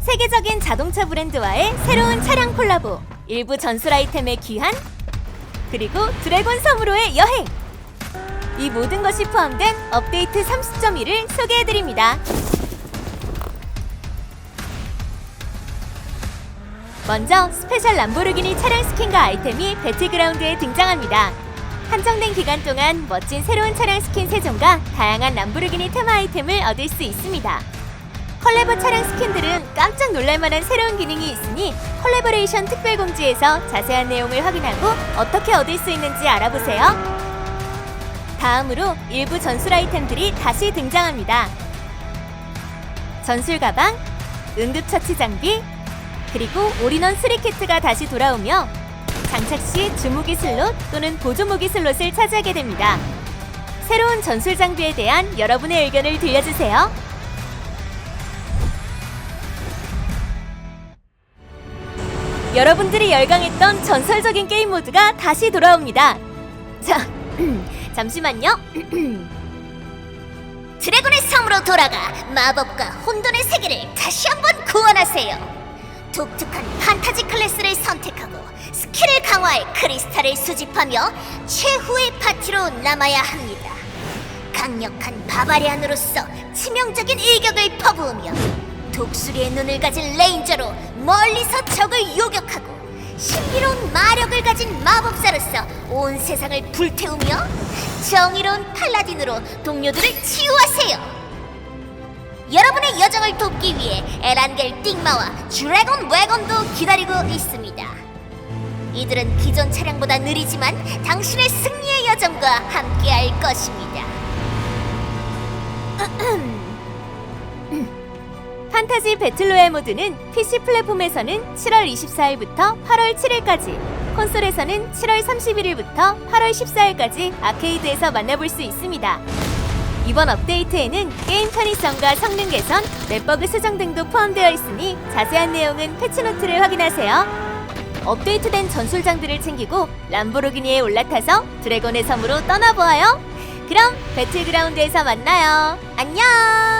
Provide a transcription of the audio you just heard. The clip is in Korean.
세계적인 자동차 브랜드와의 새로운 차량 콜라보, 일부 전술 아이템의 귀한, 그리고 드래곤 섬으로의 여행. 이 모든 것이 포함된 업데이트 30.1을 소개해드립니다. 먼저 스페셜 람보르기니 차량 스킨과 아이템이 배틀그라운드에 등장합니다. 한정된 기간 동안 멋진 새로운 차량 스킨 3종과 다양한 람보르기니 테마 아이템을 얻을 수 있습니다. 컬래버 차량 스킨들은 깜짝 놀랄만한 새로운 기능이 있으니 컬래버레이션 특별 공지에서 자세한 내용을 확인하고 어떻게 얻을 수 있는지 알아보세요. 다음으로 일부 전술 아이템들이 다시 등장합니다. 전술 가방, 응급처치 장비, 그리고 올인원 스리키트가 다시 돌아오며 장착 시 주무기 슬롯 또는 보조무기 슬롯을 차지하게 됩니다. 새로운 전술 장비에 대한 여러분의 의견을 들려주세요. 여러분들이 열광했던 전설적인 게임 모드가 다시 돌아옵니다. 자, 잠시만요. 드래곤의 섬으로 돌아가 마법과 혼돈의 세계를 다시 한번 구원하세요. 독특한 판타지 클래스를 선택하고 스킬을 강화해 크리스탈을 수집하며 최후의 파티로 남아야 합니다. 강력한 바바리안으로서 치명적인 일격을 퍼부으며 독수리의 눈을 가진 레인저로 멀리서 적을 요격하고 신비로운 마력을 가진 마법사로서 온 세상을 불태우며 정의로운 팔라딘으로 동료들을 치유하세요. 여러분의 여정을 돕기 위해 에란겔 띵마와 드래곤 웨건도 기다리고 있습니다. 이들은 기존 차량보다 느리지만 당신의 승리의 여정과 함께할 것입니다. 판타지 배틀로얄 모드는 PC 플랫폼에서는 7월 24일부터 8월 7일까지, 콘솔에서는 7월 31일부터 8월 14일까지 아케이드에서 만나볼 수 있습니다. 이번 업데이트에는 게임 편의성과 성능 개선, 맵버그 수정 등도 포함되어 있으니 자세한 내용은 패치노트를 확인하세요. 업데이트된 전술장들을 챙기고 람보르기니에 올라타서 드래곤의 섬으로 떠나보아요. 그럼 배틀그라운드에서 만나요. 안녕!